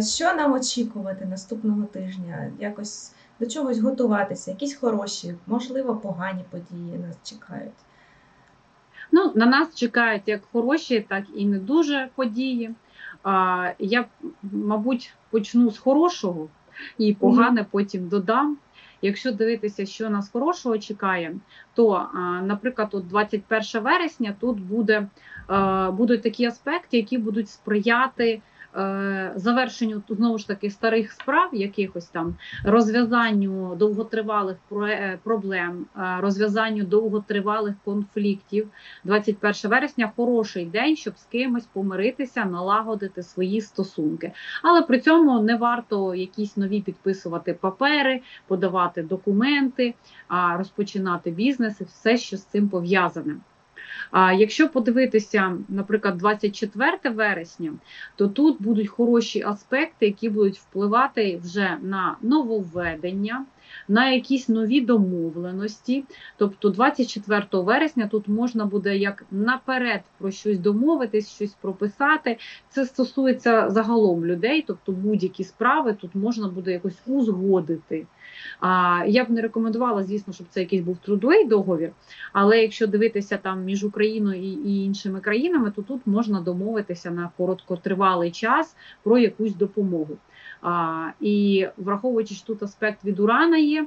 Що нам очікувати наступного тижня? Якось до чогось готуватися, якісь хороші, можливо, погані події нас чекають. Ну, на нас чекають як хороші, так і не дуже події. А, Я, мабуть, почну з хорошого і погане потім додам. Якщо дивитися, що нас хорошого чекає, то, наприклад, от 21 вересня тут буде, будуть такі аспекти, які будуть сприяти завершенню знову ж таки старих справ, якихось там розв'язанню довготривалих проблем, е, розв'язанню довготривалих конфліктів. 21 вересня хороший день, щоб з кимось помиритися, налагодити свої стосунки. Але при цьому не варто якісь нові підписувати папери, подавати документи, розпочинати бізнес і все, що з цим пов'язане. А якщо подивитися, наприклад, 24 вересня, то тут будуть хороші аспекти, які будуть впливати вже на нововведення, на якісь нові домовленості. Тобто 24 вересня тут можна буде як наперед про щось домовитись, щось прописати. Це стосується загалом людей, тобто будь-які справи тут можна буде якось узгодити. А, Я б не рекомендувала, звісно, щоб це якийсь був трудовий договір. Але якщо дивитися там між Україною і, і іншими країнами, то тут можна домовитися на короткотривалий час про якусь допомогу. А, І враховуючи, що тут аспект від урана є,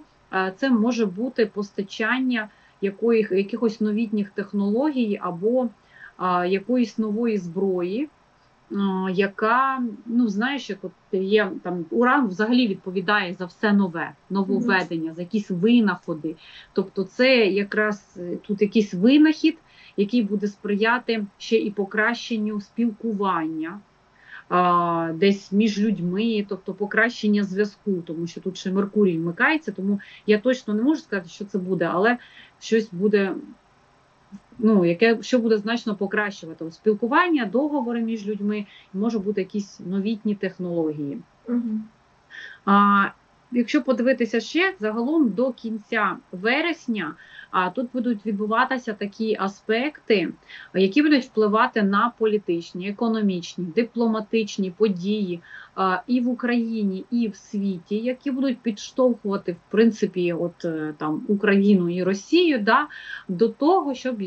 це може бути постачання якоїх, якихось новітніх технологій або а, якоїсь нової зброї. А, Яка, ну знаєш, як от є там уран взагалі відповідає за все нове, нововведення, за якісь винаходи. Тобто, це якраз е, тут якийсь винахід, який буде сприяти ще і покращенню спілкування десь між людьми, тобто покращення зв'язку, тому що тут ще Меркурій вмикається, тому я точно не можу сказати, що це буде, але щось буде. Ну, яке що буде значно покращувати спілкування, договори між людьми, може бути якісь новітні технології. Угу. А, Якщо подивитися ще загалом до кінця вересня, а тут будуть відбуватися такі аспекти, які будуть впливати на політичні, економічні, дипломатичні події і в Україні, і в світі, які будуть підштовхувати в принципі, от е, там Україну і Росію, да, до того, щоб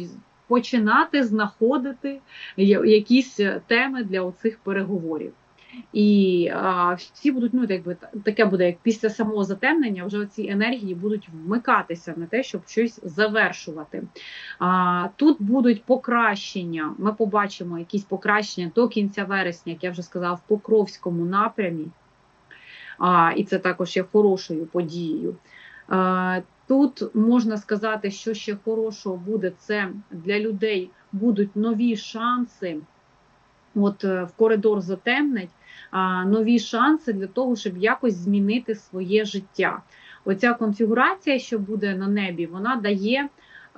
починати знаходити якісь е, теми для оцих переговорів. І а, всі будуть, ну якби таке буде, як після самого затемнення, вже ці енергії будуть вмикатися на те, щоб щось завершувати. А, тут будуть покращення. Ми побачимо якісь покращення до кінця вересня, як я вже сказала, в Покровському напрямі. А, і це також є хорошою подією. А, тут можна сказати, що ще хорошого буде це для людей будуть нові шанси. От е, в коридор затемнить нові шанси для того, щоб якось змінити своє життя. Оця конфігурація, що буде на небі, вона дає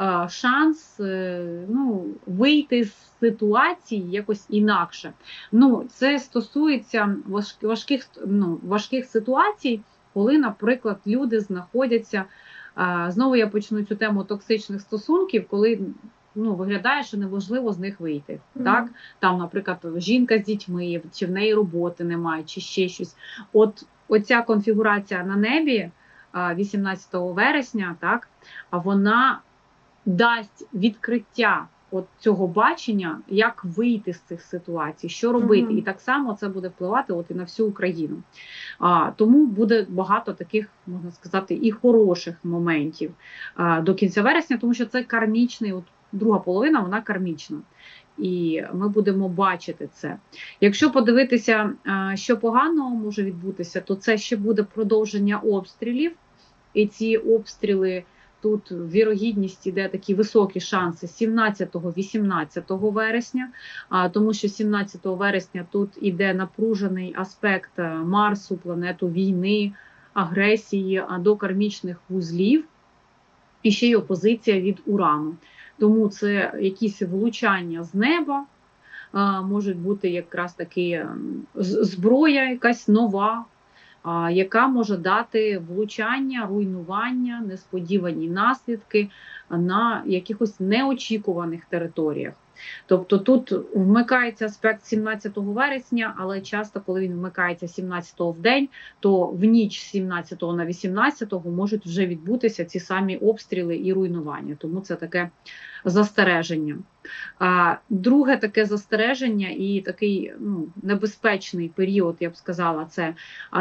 е, шанс е, ну, вийти з ситуації якось інакше. Ну, це стосується важких, ну, важких ситуацій, коли, наприклад, люди знаходяться. е, Знову я почну цю тему токсичних стосунків, коли ну, виглядає, що неможливо з них вийти. Мгм. Так? Там, наприклад, жінка з дітьми, чи в неї роботи немає, чи ще щось. От оця конфігурація на небі 18 вересня, так, вона дасть відкриття от цього бачення, як вийти з цих ситуацій, що робити. Мгм. І так само це буде впливати от і на всю Україну. А, тому буде багато таких, можна сказати, і хороших моментів а, до кінця вересня, тому що це кармічний, от друга половина, вона кармічна. І ми будемо бачити це. Якщо подивитися, що поганого може відбутися, то це ще буде продовження обстрілів. І ці обстріли тут вірогідність іде такі високі шанси 17-18 вересня, тому що 17 вересня тут іде напружений аспект е, Марсу, планету війни, агресії до кармічних вузлів, і ще й опозиція від Урану. Тому це якісь влучання з неба. Можуть бути якраз таки ем, зброя, якась нова, яка може дати влучання, руйнування, несподівані наслідки на якихось неочікуваних територіях. Тобто тут вмикається аспект 17 вересня, але часто, коли він вмикається 17 в день, то в ніч з 17 на 18 можуть вже відбутися ці самі обстріли і руйнування. Тому це таке застереження. А друге таке застереження і такий ну, небезпечний період, я б сказала, це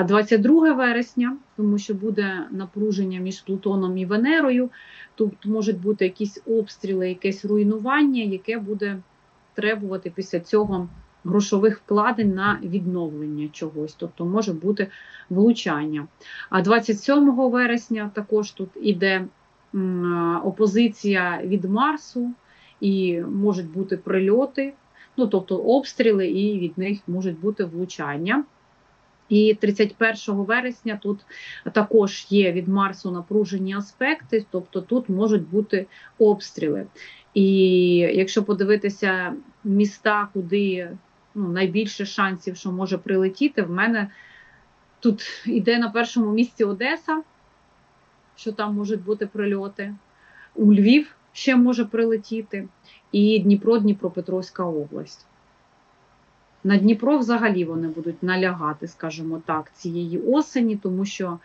22 вересня, тому що буде напруження між Плутоном і Венерою. Тут можуть бути якісь обстріли, якесь руйнування, яке буде требувати після цього грошових вкладень на відновлення чогось, тобто може бути влучання. А 27 вересня також тут іде опозиція від Марсу, і можуть бути прильоти, ну тобто обстріли, і від них можуть бути влучання. І 31 вересня тут також є від Марсу напружені аспекти, тобто тут можуть бути обстріли. І якщо подивитися міста, куди ну, найбільше шансів, що може прилетіти, в мене тут іде на першому місці Одеса, що там можуть бути прильоти. У Львів ще може прилетіти, і Дніпро, Дніпропетровська область. На Дніпро взагалі вони будуть налягати, скажімо так, цієї осені, тому що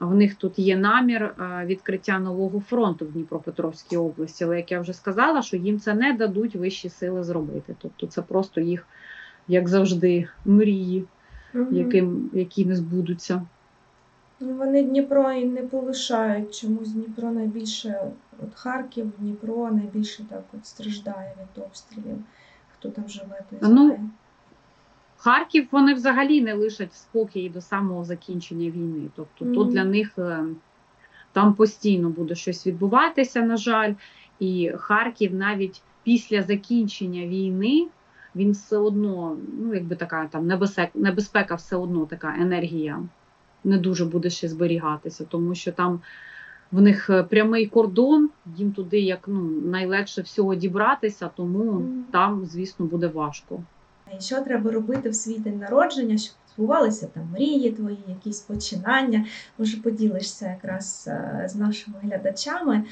в них тут є намір е, відкриття нового фронту в Дніпропетровській області. Але як я вже сказала, що їм це не дадуть вищі сили зробити. Тобто це просто їх, як завжди, мрії, яким, які не збудуться. Ну, Вони Дніпро і не полишають. Чомусь Дніпро найбільше, от Харків, Дніпро найбільше так от страждає від обстрілів. Хто там живе, той Ну. Харків вони взагалі не лишать спокій до самого закінчення війни. Тобто, Мгм. тут для них е, там постійно буде щось відбуватися, на жаль, і Харків навіть після закінчення війни. Він все одно, ну якби така там небезпека, небезпека, все одно така енергія не дуже буде ще зберігатися, тому що там в них е, прямий кордон, їм туди як ну найлегше всього дібратися, тому там, звісно, буде важко. Що треба робити в свій день народження, щоб збувалися там мрії твої, якісь починання. Може, поділишся якраз е, з нашими глядачами.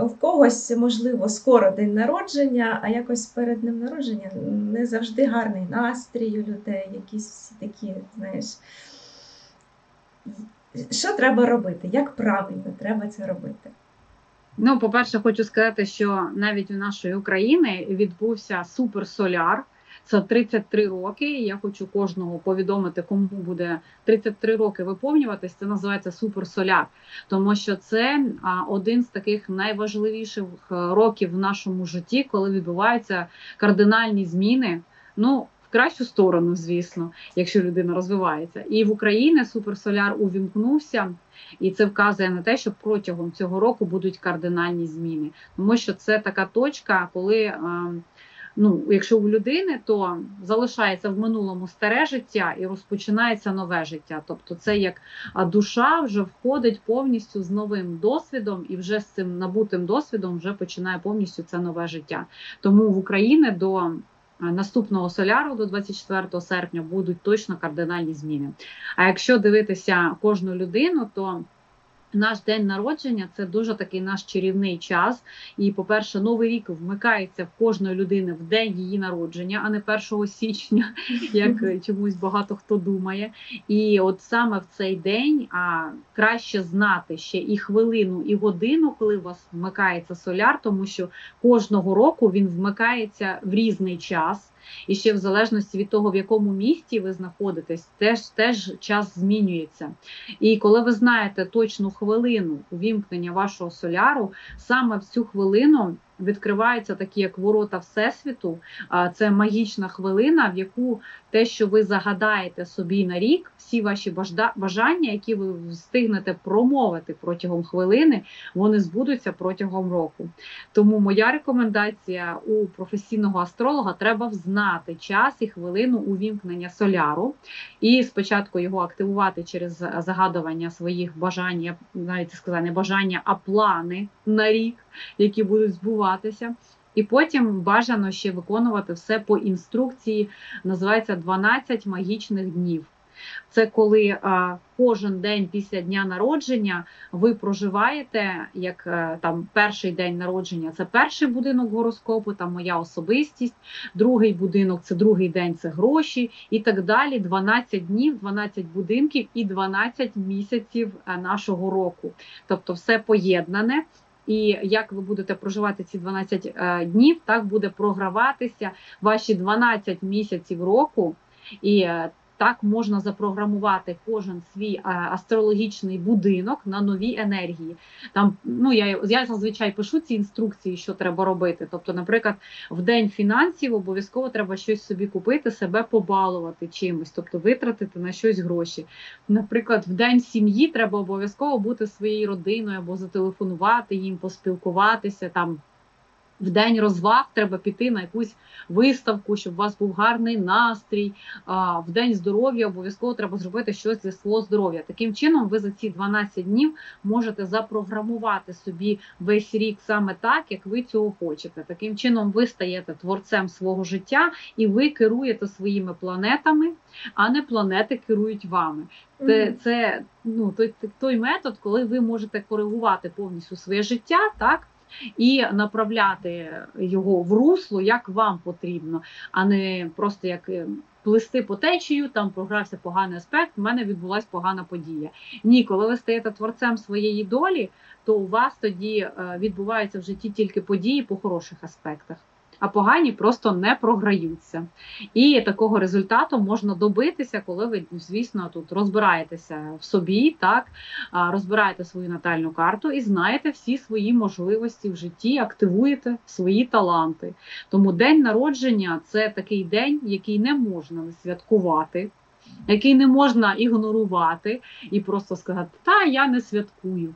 В когось, можливо, скоро день народження, а якось перед днем народження не завжди гарний настрій у людей, якісь такі, знаєш. Що треба робити? Як правильно треба це робити? Ну, по-перше, хочу сказати, що навіть у нашої України відбувся суперсоляр. Це 33 роки. Я хочу кожного повідомити, кому буде 33 роки виповнюватись. Це називається суперсоляр, тому що це один з таких найважливіших е, років в нашому житті, коли відбуваються кардинальні зміни. Ну, кращу сторону, звісно, якщо людина розвивається. І в Україні суперсоляр увімкнувся. І це вказує на те, що протягом цього року будуть кардинальні зміни, тому що це така точка, коли е, ну, якщо у людини, то залишається в минулому старе життя і розпочинається нове життя. Тобто, це як душа вже входить повністю з новим досвідом, і вже з цим набутим досвідом вже починає повністю це нове життя. Тому в Україні до наступного соляру, до 24 серпня, будуть точно кардинальні зміни. А якщо дивитися кожну людину, то наш день народження це дуже такий наш чарівний час. І, по-перше, новий рік вмикається в кожної людини в день її народження, а не 1 січня, як чомусь багато хто думає. І от саме в цей день а, краще знати ще і хвилину, і годину, коли у вас вмикається соляр, тому що кожного року він вмикається в різний час. І ще в залежності від того, в якому місті ви знаходитесь, теж теж час змінюється. І коли ви знаєте точну хвилину увімкнення вашого соляру, саме в цю хвилину відкриваються такі як ворота Всесвіту. Це магічна хвилина, в яку те, що ви загадаєте собі на рік, всі ваші бажання, які ви встигнете промовити протягом хвилини, вони збудуться протягом року. Тому моя рекомендація у професійного астролога треба взнати час і хвилину увімкнення соляру, і спочатку його активувати через загадування своїх бажань, навіть сказала, не бажання, а плани на рік, які будуть збуватися. І потім бажано ще виконувати все по інструкції, називається 12 магічних днів. Це коли а, кожен день після дня народження ви проживаєте як е, там перший день народження це перший будинок гороскопу, там моя особистість, другий будинок це другий день, це гроші, і так далі. 12 днів, 12 будинків і 12 місяців е, нашого року. Тобто все поєднане. І як ви будете проживати ці 12 е, днів, так буде програватися ваші 12 місяців року, і е, так можна запрограмувати кожен свій е, астрологічний будинок на нові енергії. Там ну я, я зазвичай пишу ці інструкції, що треба робити. Тобто, наприклад, в день фінансів обов'язково треба щось собі купити, себе побалувати чимось, тобто витратити на щось гроші. Наприклад, в день сім'ї треба обов'язково бути своєю родиною або зателефонувати їм, поспілкуватися там. В день розваг треба піти на якусь виставку, щоб у вас був гарний настрій. А в день здоров'я обов'язково треба зробити щось для свого здоров'я. Таким чином, ви за ці 12 днів можете запрограмувати собі весь рік саме так, як ви цього хочете. Таким чином, ви стаєте творцем свого життя і ви керуєте своїми планетами, а не планети керують вами. Це, це ну той, той метод, коли ви можете коригувати повністю своє життя, так і направляти його в русло, як вам потрібно, а не просто як е, плисти по течію, там програвся поганий аспект, в мене відбулася погана подія. Ні, коли ви стаєте творцем своєї долі, то у вас тоді е, відбуваються в житті тільки події по хороших аспектах. А погані просто не програються. І такого результату можна добитися, коли ви, звісно, тут розбираєтеся в собі, так розбираєте свою натальну карту і знаєте всі свої можливості в житті, активуєте свої таланти. Тому день народження це такий день, який не можна не святкувати, який не можна ігнорувати і просто сказати, та я не святкую.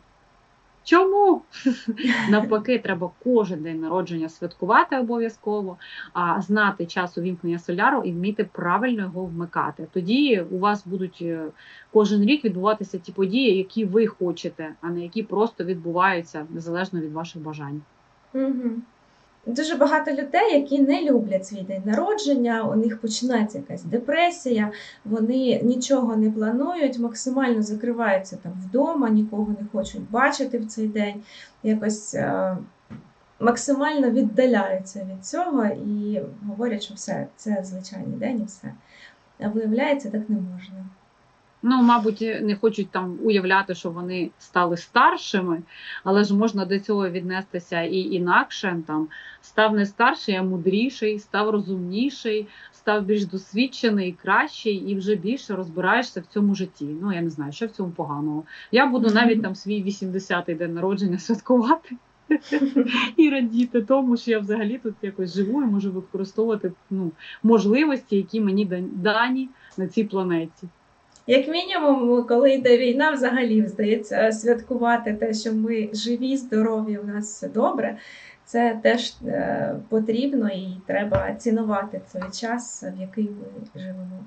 Чому? Навпаки, треба кожен день народження святкувати обов'язково, а знати час увімкнення соляру і вміти правильно його вмикати. Тоді у вас будуть е, кожен рік відбуватися ті події, які ви хочете, а не які просто відбуваються незалежно від ваших бажань. Угу. Дуже багато людей, які не люблять свій день народження, у них починається якась депресія, вони нічого не планують, максимально закриваються там вдома, нікого не хочуть бачити в цей день, якось е, максимально віддаляються від цього і говорять, що все, це звичайний день і все. А виявляється, так не можна. Ну, мабуть, не хочуть там уявляти, що вони стали старшими, але ж можна до цього віднестися і інакше. Там став не старший, а мудріший, став розумніший, став більш досвідчений, кращий і вже більше розбираєшся в цьому житті. Ну я не знаю, що в цьому поганого. Я буду навіть там свій 80-й день народження святкувати. І радіти тому, що я взагалі тут якось живу і можу використовувати ну, можливості, які мені дані на цій планеті. Як мінімум, коли йде війна, взагалі здається, святкувати те, що ми живі, здорові, у нас все добре. Це теж е, потрібно і треба цінувати цей час, в який ми живемо.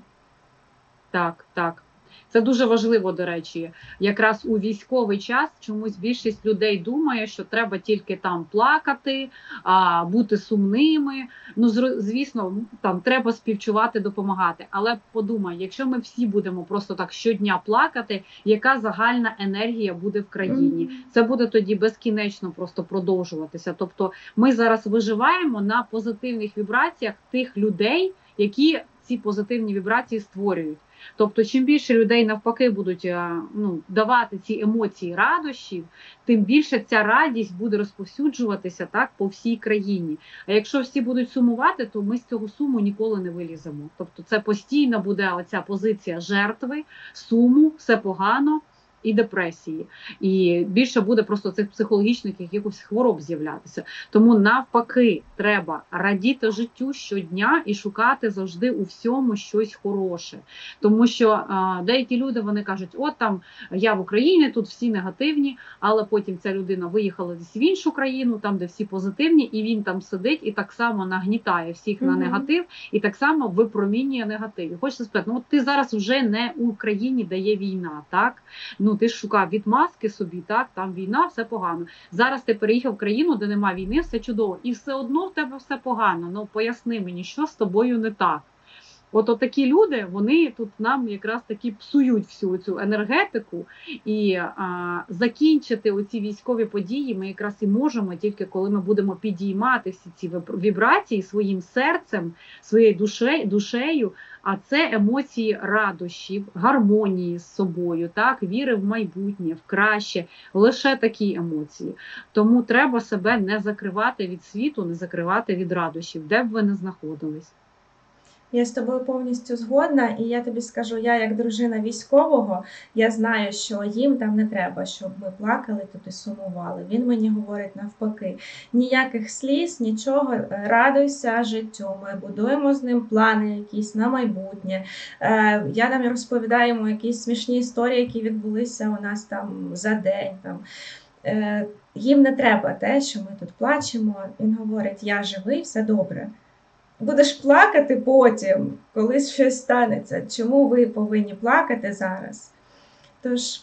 Так, так. Це дуже важливо, до речі, якраз у військовий час чомусь більшість людей думає, що треба тільки там плакати, а, бути сумними. Ну, звісно, там треба співчувати, допомагати. Але подумай, якщо ми всі будемо просто так щодня плакати, яка загальна енергія буде в країні? Це буде тоді безкінечно просто продовжуватися. Тобто, ми зараз виживаємо на позитивних вібраціях тих людей, які ці позитивні вібрації створюють. Тобто, чим більше людей навпаки будуть ну, давати ці емоції радощів, тим більше ця радість буде розповсюджуватися так по всій країні. А якщо всі будуть сумувати, то ми з цього суму ніколи не виліземо. Тобто, це постійно буде оця позиція жертви, суму, все погано і депресії, і більше буде просто цих психологічних якихось хвороб з'являтися. Тому навпаки, треба радіти життю щодня і шукати завжди у всьому щось хороше. Тому що а, деякі люди вони кажуть, от там я в Україні, тут всі негативні, але потім ця людина виїхала десь в іншу країну, там де всі позитивні, і він там сидить і так само нагнітає всіх -hmm. на негатив, і так само випромінює негатив. І Хочеться спитати, ну от ти зараз вже не у країні, де є війна, так? Ну ти ж шукав відмазки собі, так там війна, все погано. Зараз ти переїхав в країну, де немає війни, все чудово, і все одно в тебе все погано. Ну поясни мені, що з тобою не так. От такі люди, вони тут нам якраз таки псують всю цю енергетику, і а, закінчити оці військові події ми якраз і можемо тільки коли ми будемо підіймати всі ці вібрації своїм серцем, своєю душею, душею. А це емоції радощів, гармонії з собою, так віри в майбутнє, в краще, лише такі емоції. Тому треба себе не закривати від світу, не закривати від радощів, де б ви не знаходились. Я з тобою повністю згодна, і я тобі скажу, я як дружина військового, я знаю, що їм там не треба, щоб ми плакали тут і сумували. Він мені говорить навпаки: ніяких сліз, нічого, радуйся життю. Ми будуємо з ним плани якісь на майбутнє. Е, Я нам розповідаю йому якісь смішні історії, які відбулися у нас там за день. Там. Е, Їм не треба те, що ми тут плачемо. Він говорить: Я живий, все добре будеш плакати потім, коли щось станеться. Чому ви повинні плакати зараз? Тож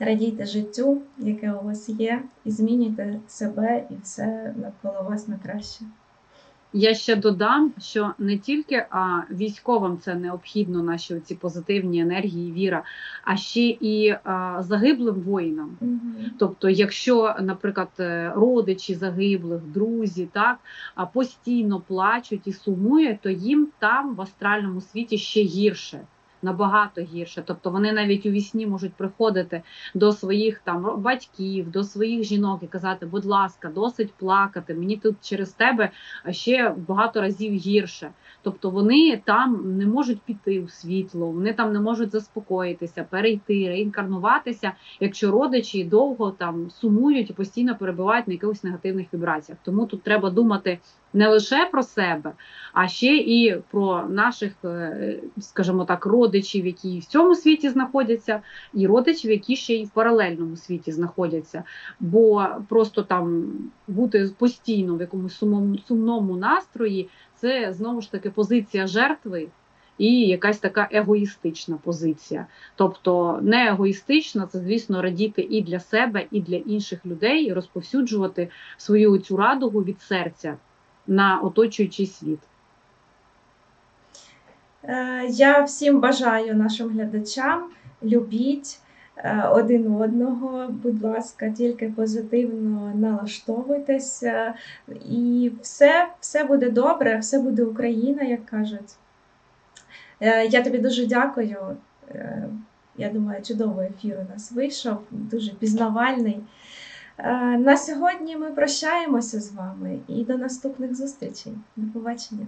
радійте життю, яке у вас є, і змінюйте себе і все навколо вас на краще. Я ще додам, що не тільки а, військовим це необхідно, наші ці позитивні енергії, віра, а ще і а, загиблим воїнам. Тобто, якщо, наприклад, е, родичі загиблих, друзі, так а постійно плачуть і сумують, то їм там в астральному світі ще гірше. Набагато гірше, тобто вони навіть у вісні можуть приходити до своїх там батьків, до своїх жінок і казати, будь ласка, досить плакати. Мені тут через тебе ще багато разів гірше. Тобто вони там не можуть піти у світло, вони там не можуть заспокоїтися, перейти, реінкарнуватися, якщо родичі довго там сумують і постійно перебувають на якихось негативних вібраціях. Тому тут треба думати не лише про себе, а ще і про наших, е, скажімо так, родичів, які в цьому світі знаходяться, і родичів, які ще й в паралельному світі знаходяться. Бо просто там бути постійно в якомусь сумному, сумному настрої, це знову ж таки позиція жертви. І якась така егоїстична позиція. Тобто не егоїстична, це, звісно, радіти і для себе, і для інших людей, і розповсюджувати свою цю радугу від серця на оточуючий світ. Е, Я всім бажаю нашим глядачам любіть один одного, будь ласка, тільки позитивно налаштовуйтеся, і все, все буде добре, все буде Україна, як кажуть. Е, Я тобі дуже дякую. Е, Я думаю, чудовий ефір у нас вийшов, дуже пізнавальний. Е, На сьогодні ми прощаємося з вами і до наступних зустрічей. До побачення.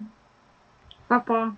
Па-па!